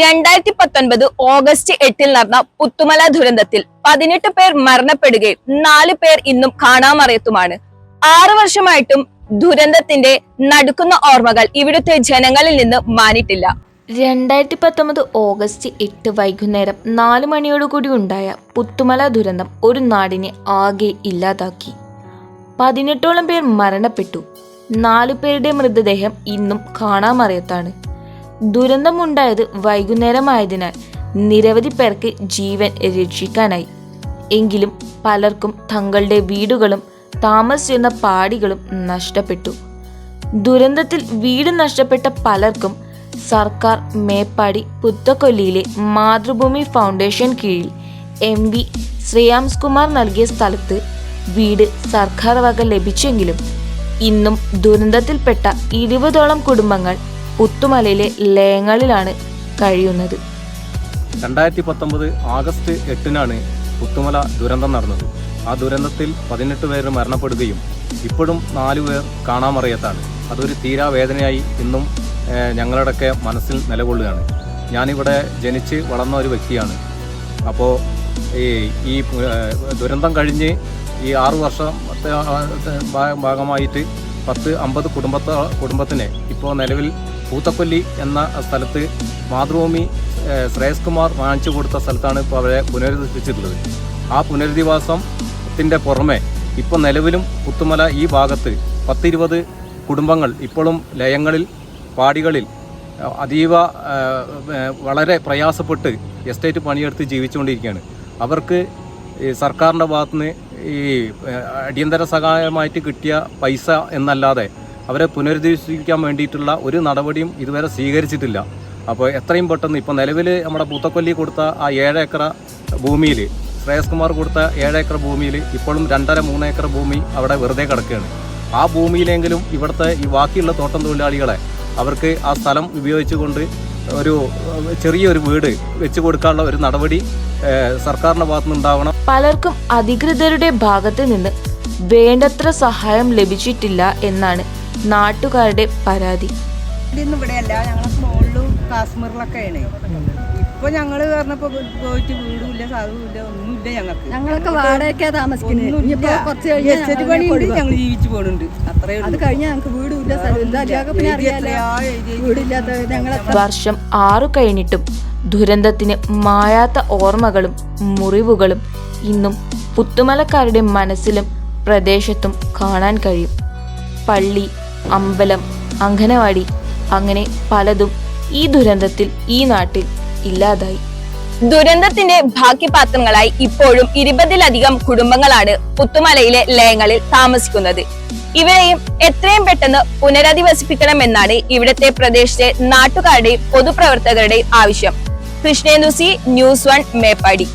രണ്ടായിരത്തി പത്തൊൻപത് ഓഗസ്റ്റ് എട്ടിൽ നടന്ന പുത്തുമല ദുരന്തത്തിൽ പതിനെട്ട് പേർ മരണപ്പെടുകയും നാല് പേർ ഇന്നും കാണാമറിയത്തുമാണ്. ആറു വർഷമായിട്ടും ദുരന്തത്തിന്റെ നടുക്കുന്ന ഓർമ്മകൾ ഇവിടുത്തെ ജനങ്ങളിൽ നിന്ന് മാനിട്ടില്ല. രണ്ടായിരത്തി പത്തൊമ്പത് ഓഗസ്റ്റ് എട്ട് വൈകുന്നേരം നാല് മണിയോടുകൂടി ഉണ്ടായ പുത്തുമല ദുരന്തം ഒരു നാടിനെ ആകെ ഇല്ലാതാക്കി. പതിനെട്ടോളം പേർ മരണപ്പെട്ടു. നാലു പേരുടെ മൃതദേഹം ഇന്നും കാണാമറിയത്താണ്. ദുരന്തമുണ്ടായത് വൈകുന്നേരമായതിനാൽ നിരവധി പേർക്ക് ജീവൻ രക്ഷിക്കാനായി. എങ്കിലും പലർക്കും തങ്ങളുടെ വീടുകളും താമസിച്ചിരുന്ന പാടികളും നഷ്ടപ്പെട്ടു. ദുരന്തത്തിൽ വീട് നഷ്ടപ്പെട്ട പലർക്കും സർക്കാർ മേപ്പാടി പുത്തക്കൊല്ലിയിലെ മാതൃഭൂമി ഫൗണ്ടേഷൻ കീഴിൽ എം വി ശ്രേയാംസ് കുമാർ നൽകിയ സ്ഥലത്ത് വീട് സർക്കാർ വക ലഭിച്ചെങ്കിലും ഇന്നും ദുരന്തത്തിൽപ്പെട്ട ഇരുപതോളം കുടുംബങ്ങൾ പുത്തുമലയിലെ ലേങ്ങളിലാണ് കഴിയുന്നത്. രണ്ടായിരത്തി പത്തൊമ്പത് ആഗസ്റ്റ് എട്ടിനാണ് പുത്തുമല ദുരന്തം നടന്നത്. ആ ദുരന്തത്തിൽ പതിനെട്ട് പേർ മരണപ്പെടുകയും ഇപ്പോഴും നാലു പേർ കാണാമറിയത്താണ്. അതൊരു തീരാവേദനയായി ഇന്നും ഞങ്ങളുടെയൊക്കെ മനസ്സിൽ നിലകൊള്ളുകയാണ്. ഞാനിവിടെ ജനിച്ച് വളർന്ന ഒരു വ്യക്തിയാണ്. അപ്പോൾ ഈ ഈ ദുരന്തം കഴിഞ്ഞ് ഈ ആറു വർഷത്തെ ഭാഗമായിട്ട് പത്ത് അമ്പത് കുടുംബത്ത കുടുംബത്തിനെ ഇപ്പോൾ നിലവിൽ പൂത്തക്കൊല്ലി എന്ന സ്ഥലത്ത് മാതൃഭൂമി ശ്രേയസ് കുമാർ വാങ്ങിച്ചു കൊടുത്ത സ്ഥലത്താണ് ഇപ്പോൾ അവരെ പുനരധിവസിച്ചിട്ടുള്ളത് ആ പുനരധിവാസത്തിന്റെ പുറമെ ഇപ്പോൾ നിലവിലും പുത്തുമല ഈ ഭാഗത്ത് പത്തിരുപത് കുടുംബങ്ങൾ ഇപ്പോഴും ലയങ്ങളിൽ പാടികളിൽ അതീവ വളരെ പ്രയാസപ്പെട്ട് എസ്റ്റേറ്റ് പണിയെടുത്ത് ജീവിച്ചുകൊണ്ടിരിക്കുകയാണ്. അവർക്ക് സർക്കാരിന്റെ ഭാഗത്തുനിന്ന് ഈ അടിയന്തര സഹായമായിട്ട് കിട്ടിയ പൈസ എന്നല്ലാതെ അവരെ പുനരധിവസിപ്പിക്കാൻ വേണ്ടിയിട്ടുള്ള ഒരു നടപടിയും ഇതുവരെ സ്വീകരിച്ചിട്ടില്ല. അപ്പോൾ എത്രയും പെട്ടെന്ന് ഇപ്പോൾ നിലവിൽ നമ്മുടെ പൂത്തക്കൊല്ലി കൊടുത്ത ആ ഏഴ് ഏക്കർ ഭൂമിയിൽ ശ്രേയസ് കുമാർ കൊടുത്ത ഏഴ് ഏക്കർ ഭൂമിയിൽ ഇപ്പോഴും രണ്ടര മൂന്ന് ഏക്കർ ഭൂമി അവിടെ വെറുതെ കിടക്കുകയാണ്. ആ ഭൂമിയിലെങ്കിലും ഇവിടുത്തെ ഈ ബാക്കിയുള്ള തോട്ടം തൊഴിലാളികളെ അവർക്ക് ആ സ്ഥലം ഉപയോഗിച്ചുകൊണ്ട് ഒരു ചെറിയൊരു വീട് വെച്ചു കൊടുക്കാനുള്ള ഒരു നടപടി സർക്കാരിന്റെ സർക്കാരിന്റെ ഭാഗത്തുനിന്ന് ഉണ്ടാവണം. പലർക്കും അധികൃതരുടെ ഭാഗത്ത് നിന്ന് വേണ്ടത്ര സഹായം ലഭിച്ചിട്ടില്ല എന്നാണ് നാട്ടുകാരുടെ പരാതി. ഇവിടെയല്ല. ഞങ്ങളെ കാശ്മീരിലൊക്കെയാണ്. ഇപ്പൊ ഞങ്ങൾ പറഞ്ഞപ്പോ പോയിട്ട് വീടുമില്ല സാധുവില്ല ഒന്നുമില്ല ഞങ്ങൾക്ക്. ഞങ്ങളൊക്കെ വാടകയ്ക്കാ താമസിക്കുന്നത് ഇനിയിപ്പോ കുറച്ച് കഴിഞ്ഞാൽ എസ്റ്റേറ്റ് പണിയുണ്ട് ഞങ്ങൾ ജീവിച്ചു പോകുന്നുണ്ട് അത്രേ അത് ഉള്ളൂ കഴിഞ്ഞാൽ ഞങ്ങൾക്ക് വീടുമില്ല വീടില്ലാത്ത വർഷം ആറു കഴിഞ്ഞിട്ടും ദുരന്തത്തിന് മായാത്ത ഓർമ്മകളും മുറിവുകളും ഇന്നും പുത്തുമലക്കാരുടെ മനസ്സിലും പ്രദേശത്തും കാണാൻ കഴിയും. പള്ളി അമ്പലം അങ്കനവാടി അങ്ങനെ പലതും ഈ ദുരന്തത്തിൽ ഈ നാട്ടിൽ ഇല്ലാതായി. ദുരന്തത്തിന്റെ ഭാഗ്യപാത്രങ്ങളായി പാത്രങ്ങളായി ഇപ്പോഴും ഇരുപതിലധികം കുടുംബങ്ങളാണ് പുത്തുമലയിലെ ലയങ്ങളിൽ താമസിക്കുന്നത്. ഇവരെയും എത്രയും പെട്ടെന്ന് പുനരധിവസിപ്പിക്കണമെന്നാണ് ഇവിടത്തെ പ്രദേശത്തെ നാട്ടുകാരുടെയും പൊതുപ്രവർത്തകരുടെയും ആവശ്യം. Krishnendu C news one Meppadi.